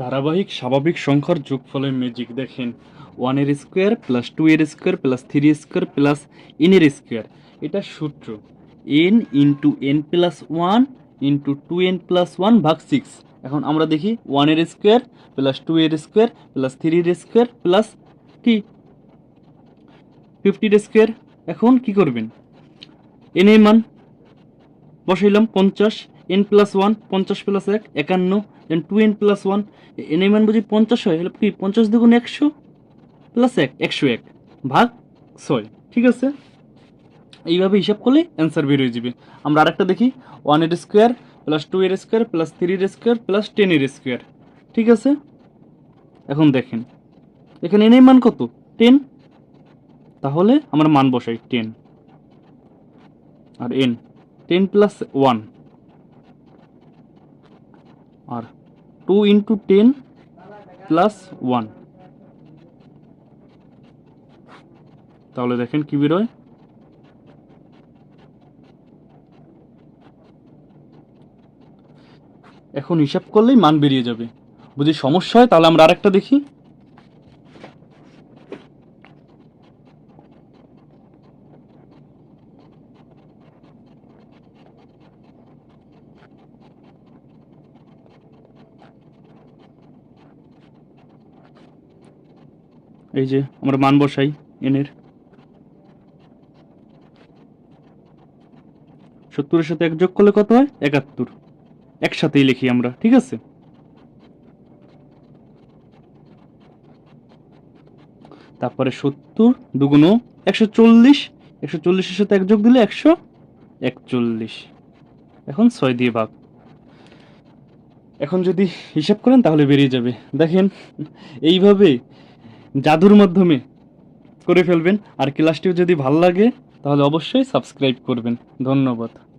ধারাবাহিক স্বাভাবিক সংখ্যার যোগফলের ম্যাজিক দেখেন। ওয়ানের স্কোয়ার প্লাস টু এর square plus three square plus এনের স্কোয়ার এটা সূত্র। N into n plus one into two n plus one ভাগ সিক্স এখন আমরা দেখি ওয়ানের স্কোয়ার প্লাস টু এর স্কোয়ার প্লাস থ্রি থ্রির স্কোয়ার প্লাস কি ফিফটির স্কোয়ার এখন কি করবেন? এন এর মান বসাইলাম পঞ্চাশ। এন প্লাস ওয়ান পঞ্চাশ প্লাস এক, একান্ন then two n plus one n এর মান বুঝি পঞ্চাশ হয় কি পঞ্চাশ দ্বিগুণ একশো প্লাস এক, একশো এক ভাগ ছয়, ঠিক আছে? এইভাবে হিসাব করলে অ্যান্সার বের হয়ে যাবে। আমরা আরেকটা দেখি ওয়ানের স্কোয়ার প্লাস টু এর স্কোয়ার প্লাস থ্রির স্কোয়ার প্লাস টেনের স্কোয়ার ঠিক আছে? এখন দেখেন, এখানে এন এর মান কত? টেন তাহলে আমরা মান বসাই টেন আর এন টেন প্লাস ওয়ান আর two into ten plus one তাহলে দেখেন কি বেরোয়? এখন হিসাব করলেই মান বেরিয়ে যাবে। যদি সমস্যা হয় তাহলে আমরা আরেকটা দেখি। এই যে, আমরা মান বসাই এনের সত্তরের সাথে এক যোগ করলে কত হয়? একাত্তর। একসাথেই লিখি আমরা, ঠিক আছে? তারপরে সত্তর দুগুণ একশো চল্লিশ। একশো চল্লিশের সাথে এক যোগ দিলে একশো একচল্লিশ। এখন ছয় দিয়ে ভাগ। এখন যদি হিসাব করেন তাহলে বেরিয়ে যাবে। দেখেন, এইভাবে জাদুর মাধ্যমে করে ফেলবেন। আর ক্লাসটিও যদি ভালো লাগে তাহলে অবশ্যই সাবস্ক্রাইব করবেন। ধন্যবাদ।